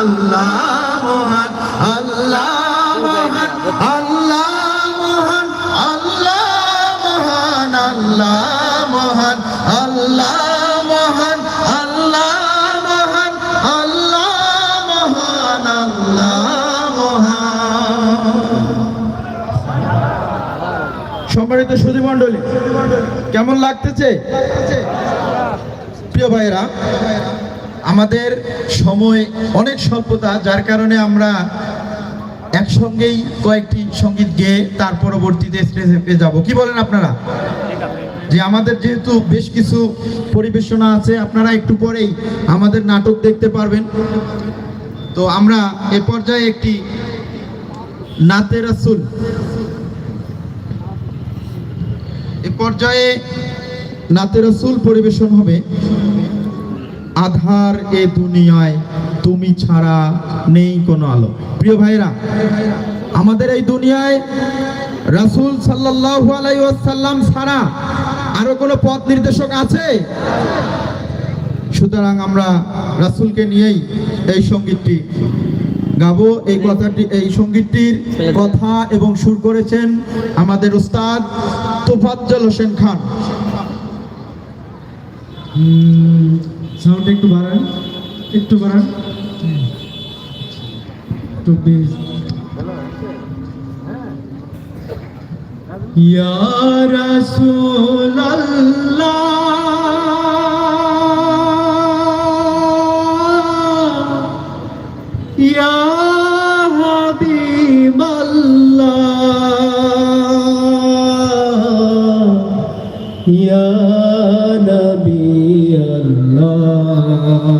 আল্লাহ মহান আল্লাহ মহান আল্লাহ মহান আল্লাহ মহান আল্লাহ মহান আল্লাহ মহান আল্লাহ মহান আল্লাহ মহান আল্লাহ মহান। সম্মানিত সুধী মণ্ডলী, কেমন লাগতেছে? প্রিয় ভাইরা আমাদের সময় অনেক স্বল্পতা, যার কারণে আমরা একসঙ্গেই কয়েকটি সংগীত গেয়ে তার পরবর্তীতে স্টেজে যাব। কি বলেন আপনারা? যে আমাদের যেহেতু বেশ কিছু পরিবেশনা আছে, আপনারা একটু পরেই আমাদের নাটক দেখতে পারবেন। তো আমরা এ পর্যায়ে একটি নাতে রাসুল। এ পর্যায়ে নাতে রসুল পরিবেশন হবে। আধার এ দুনিয়ায় তুমি ছাড়া নেই কোনো আলো। প্রিয় ভাইরা আমাদের এই দুনিয়ায় রাসূল ওয়াসাল্লাম ছাড়া আরও কোনো পথ নির্দেশক আছে? সুতরাং আমরা রাসূলকে নিয়েই এই সঙ্গীতটি গাবো। এই কথাটি, এই সঙ্গীতটির কথা এবং সুর করেছেন আমাদের উস্তাদ তোফাজ্জল হোসেন খান। সাউন্ড একটু বাড়ান একটু বাড়ান। একটু বেশ। ইয়া ইয়া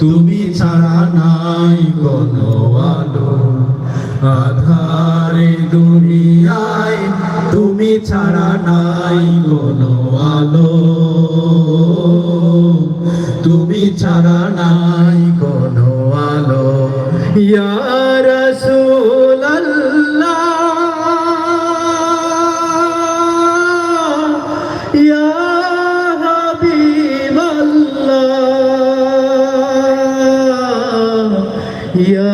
তুমি ছাড়া নাই কোনো আলো আধারে ইয়া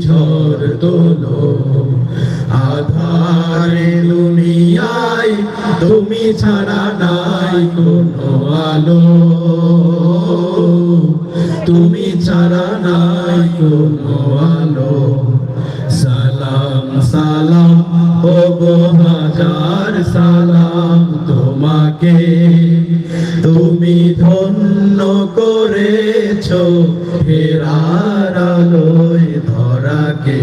ঝড় তোলো। আধারে দুনিয়ায় তুমি ছাড়া নাই কোনো আলো। তুমি ছাড়া নাই কোনো আলো। ধরাকে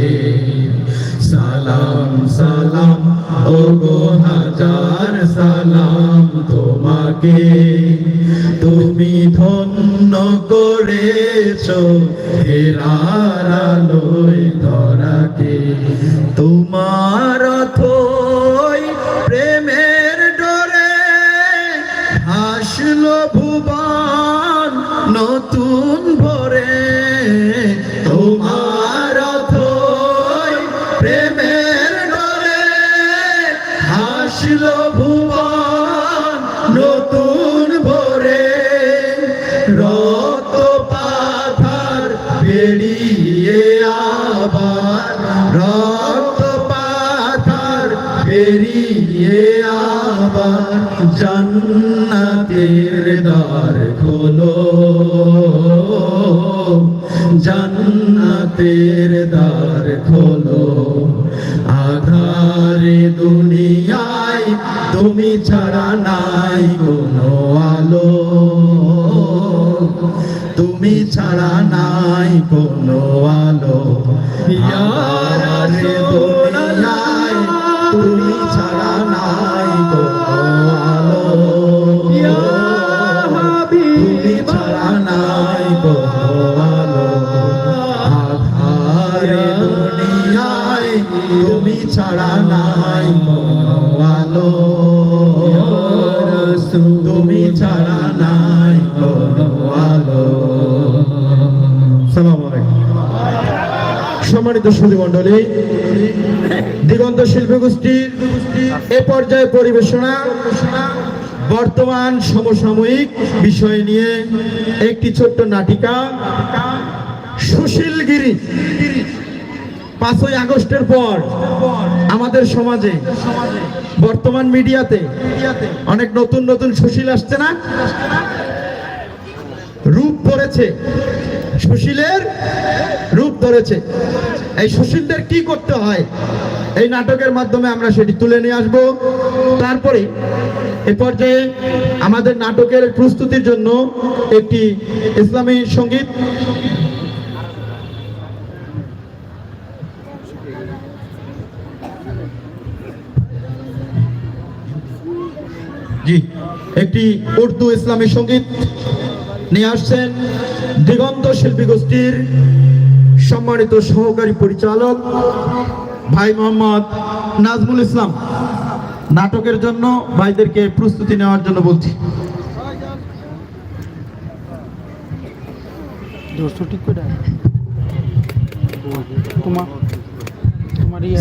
সালাম সালাম ও গো হাজার সালাম তোমাকে। তুমি ধন্য করেছ হেরার আলোয় ধরাকে। তোমার থই বেরিয়ে আবার জান্নাতের দ্বার খোলো। জান্নাতের দ্বার খোলো। আধারে দুনিয়ায় তুমি ছাড়া নাই কোনো আলো। তুমি ছাড়া নাই কোনো আলো। আধারে সম্মানিত সুধী মণ্ডলী, দিগন্ত শিল্পী গোষ্ঠীর এ পর্যায়ে পরিবেশনা, বর্তমান সমসাময়িক বিষয় নিয়ে একটি ছোট্ট নাটিকা, সুশীল গিরি। পাঁচই আগস্টের পর আমাদের সমাজে, বর্তমান মিডিয়াতে অনেক নতুন নতুন সুশীল আসছে না? রূপ ধরেছে। সুশীলের রূপ ধরেছে। এই সুশীলদের কি করতে হয়? এই নাটকের মাধ্যমে আমরা সেটি তুলে নিয়ে আসব। তারপরে এ পর্যায়ে আমাদের নাটকের প্রস্তুতির জন্য একটি ইসলামী সংগীত। জি, একটি উর্দু ইসলামী সংগীত। নিয়ে আসছেন দিগন্ত শিল্পী গোষ্ঠীর সম্মানিত সহকারী পরিচালক ভাই মোহাম্মদ নাজমুল ইসলাম। নাটকের জন্য ভাইদেরকে প্রস্তুতি নেওয়ার জন্য বলছি। তোমার তোমার ইয়ে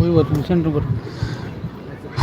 ওই তুমি সেন্টার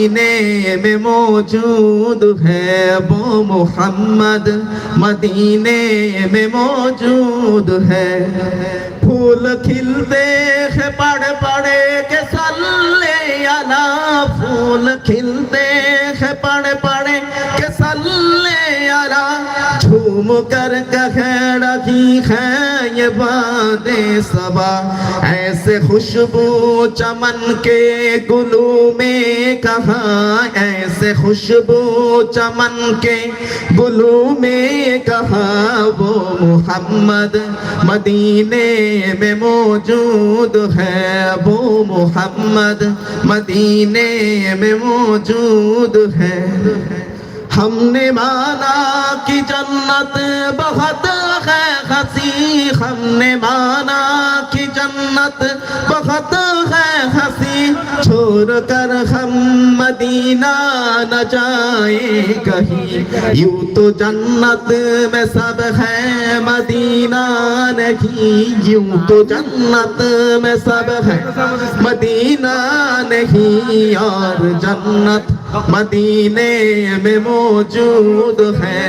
مدینے میں موجود ہے ابو محمد، مدینے میں موجود ہے۔ پھول کھلتے ہیں پڑ پڑے کے سلے اللہ، پھول کھلتے ہیں پڑ پڑے جھوم کر کہہ رہی ہیں یہ بادیں سبا ایسے خوشبو چمن کے گلو میں کہاں؟ ایسے خوشبو چمن کے گلو میں کہاں؟ وہ محمد مدینے میں موجود ہے۔ وہ محمد مدینے میں موجود ہے۔ हमने माना कि जन्नत बहुत है हसी हमने माना कि जन्नत बहुत है हसी छोड़ कर हम मदीना न जाए कहीं यूं तो जन्नत में सब है मदीना नहीं यूं तो जन्नत में सब है मदीना नहीं और जन्नत मदीने में मौजूद है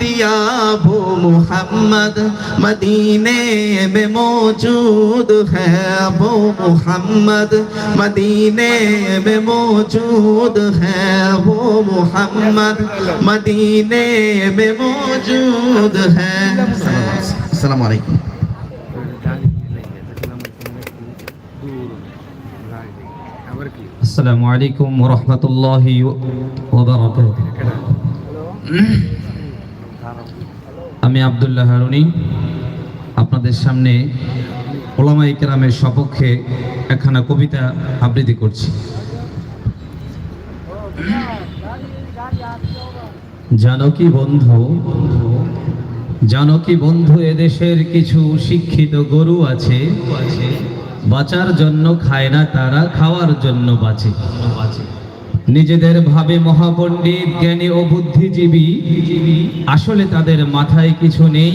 दियाबो मोहम्मद मदीने में मौजूद है वो मोहम्मद मदीने में मौजूद है वो मोहम्मद मदीने में मौजूद है अस्सलाम वालेकुम السلام عليكم ورحمة الله وبركاته আমি আবদুল্লাহ হারুনি, আপনাদের সামনে ওলামাই কেরামের সপক্ষে একখানা কবিতা আবৃত্তি করছি। জানো কি বন্ধু? জানো কি বন্ধু, এদেশের কিছু শিক্ষিত গরু আছে, বাঁচার জন্য খায় না তারা, খাওয়ার জন্য বাঁচে বাঁচে। নিজেদের ভাবে মহাপণ্ডিত, জ্ঞানী ও বুদ্ধিজীবী। আসলে তাদের মাথায় কিছু নেই,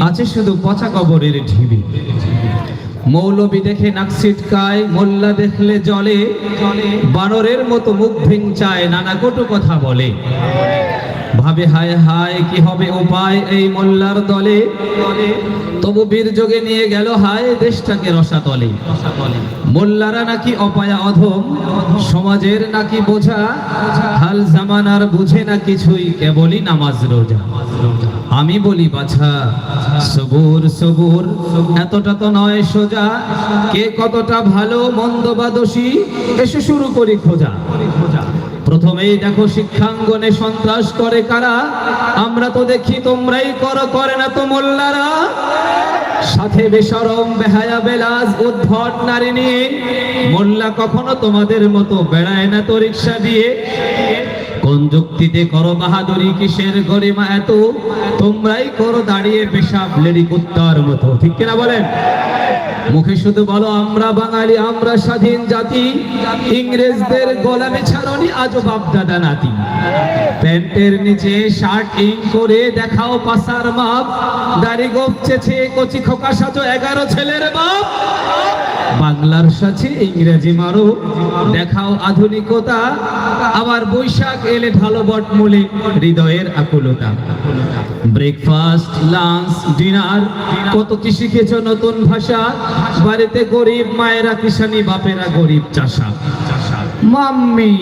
আছে শুধু পচা কবরের ঢিবি। মৌলবি দেখে নাক মোল্লা দেখলে জলে। বানরের মতো মুখ ভিং চায় নানা কটু কথা বলে। ভাবে হায় হায়, কি হবে উপায় এই মোল্লার দলে? তবু বীর যোগে নিয়ে গেল হায় দেশটাকে রসাতলে। মোল্লারা নাকি অপায়া অধম, সমাজের নাকি বোঝা? হাল জামানার বুঝে না কিছুই, কেবলই নামাজ রোজা। আমি বলি, বাছা, সবুর সবুর, এতটা তো নয় সোজা। কে কতটা ভালো, মন্দ বা দোষী, এসে শুরু করি খোঁজা। প্রথমেই দেখো শিক্ষাঙ্গনে সন্ত্রাস করে কারা? আমরা তো দেখি তোমরাই করো, করে না তো মোল্লারা। সাথে বেসরম, বেহায়া, বেলাজ, উদ্ভট, নারী নিয়ে। মোল্লা কখনো তোমাদের মতো বেড়ায় না তো রিক্সা দিয়ে। কোন যুক্তিতে করো বাহাদুরি কিসের গরিমা এত? তোমরাই করো দাঁড়িয়ে পেশাব লেডি কুত্তার মতো। ঠিক কিনা বলেন? মুখে শুধু বলো, আমরা বাঙালি, আমরা স্বাধীন জাতি। ইংরেজদের গোলামি ছাড়নি, আজও বাপদাদা নাতি। প্যান্টের নিচে শার্ট ইন করে দেখাও পাসার মাপ। দাড়ি গোপছেছে কচি খোকা সাজো, এগারো ছেলের বাপ। বাংলার সাথে ইংরেজি মারো, দেখাও আধুনিকতা। আবার বৈশাখ এলে ঢালো বটমূলে হৃদয়ের আকুলতা। ব্রেকফাস্ট, লাঞ্চ, ডিনার, কত কি শিখেছ নতুন ভাষা? বাড়িতে গরিব মায়েরা কিষানি বাপেরা গরিব চাষা মাম্মি।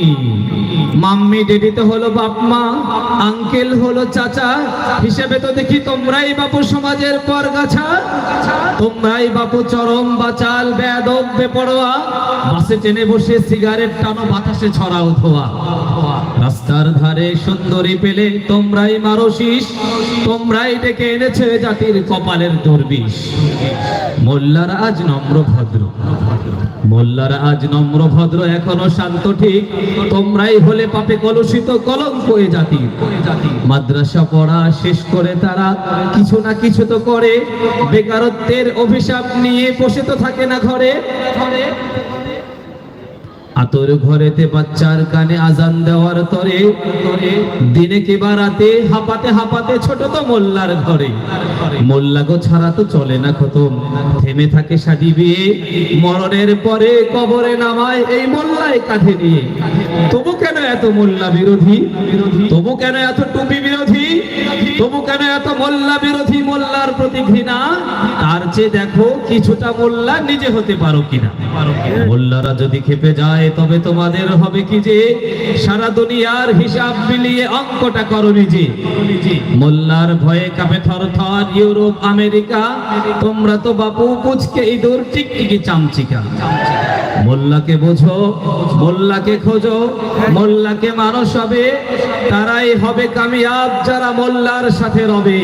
মাম্মি ডেডিতে হলো বাপ মা, আঙ্কেল হলো চাচা। হিসেবে তো দেখি তোমরাই বাপু সমাজের পরগাছা। তোমরাই বাপু চরম বাচাল বেয়াদব বেপরোয়া। বাসে ট্রেনে বসে সিগারেট টানো বাতাসে ছড়াও ধোয়া। রাস্তার ধারে সুন্দরী পেলে তোমরাই মারো শীষ তোমরাই ডেকে এনেছে জাতির কপালের দুর্বিষ। মোল্লারা আজ নম্র ভদ্র। মোল্লারা আজ নম্র ভদ্র এখনও শান্ত, ঠিক। তোমরাই হলে পাপে কলুষিত কলঙ্ক এ জাতি। মাদ্রাসা পড়া শেষ করে তারা কিছু না কিছু তো করে। বেকারত্বের অভিশাপ নিয়ে বসে তো থাকে না ঘরে ঘরে। আতর ঘরেতে বাচ্চার কানে আজান দেওয়ার তরে দিনে কিবা রাতে হাঁপাতে হাঁপাতে ছোট তো মোল্লার ঘরে। মোল্লা গো ছাড়া তো চলে না খতম। থেমে থাকে শাদি বিয়ে। মরণের পরে কবরে নামায় এই মোল্লায় কাঁধে নিয়ে। তবু কেন এত মোল্লা বিরোধী? তবু কেন এত টুপি বিরোধী? তবু কেন এত মোল্লা বিরোধী মোল্লার প্রতি ঘৃণা? তার চেয়ে দেখো কিছুটা মোল্লা নিজে হতে পারো কিনা। মোল্লারা যদি খেপে যায়, তবে তোমাদের হবে কি যে, সারা দুনিয়ার হিসাব মিলিয়ে অঙ্কটা করো নিজে। মোল্লার ভয়ে কাঁপে থর থর ইউরোপ, আমেরিকা। তোমরা তো বাপু কুচকে ইঁদুর, টিকটিকি চামচিকা চামচিকা। মোল্লাকে বোঝো, মোল্লাকে খোঁজো, মোল্লাকে মানুষ হবে তারাই হবে কামিয়াব, যারা মোল্লার সাথে রবে।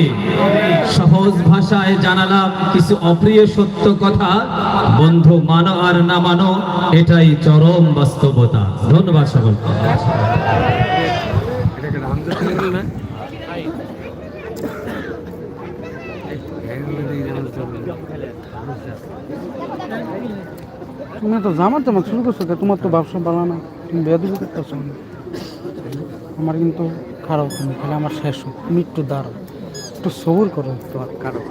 সহজ ভাষায় জানালাম কিছু অপ্রিয় সত্য কথা। বন্ধু, মানো আর না মানো, এটাই চরম বাস্তবতা। ধন্যবাদ সকলকে। এটাকে রামজান চ্যানেল না এই, এই হলো এই রামজান চ্যানেল। তুমি তো জামার জামা শুরু করছ? তোমার তো ব্যবসা ভালো না তুমি বেদবি করতেছো। আমার কিন্তু খারাপ তুমি খালি আমার শেষ হোক তুমি একটু দাঁড়াও। একটু সবুর করো তোমার কারও।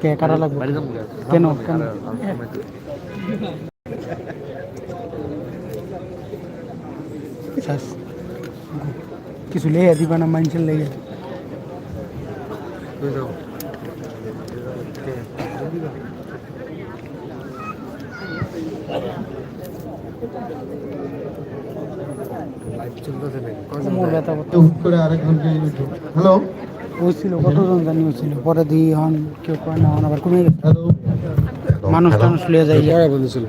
কে কারা লাগবে? কেন? কেন? কিছু লেগে দিবা না মাইন্সের লেগে হ্যালো হয়েছিল কতজন জানি হয়েছিল পরে দিয়ে হন কেউ কয় না আবার কমে গেছে। মানুষ টানুষ লিয়ে যায় বন্ধু ছিল।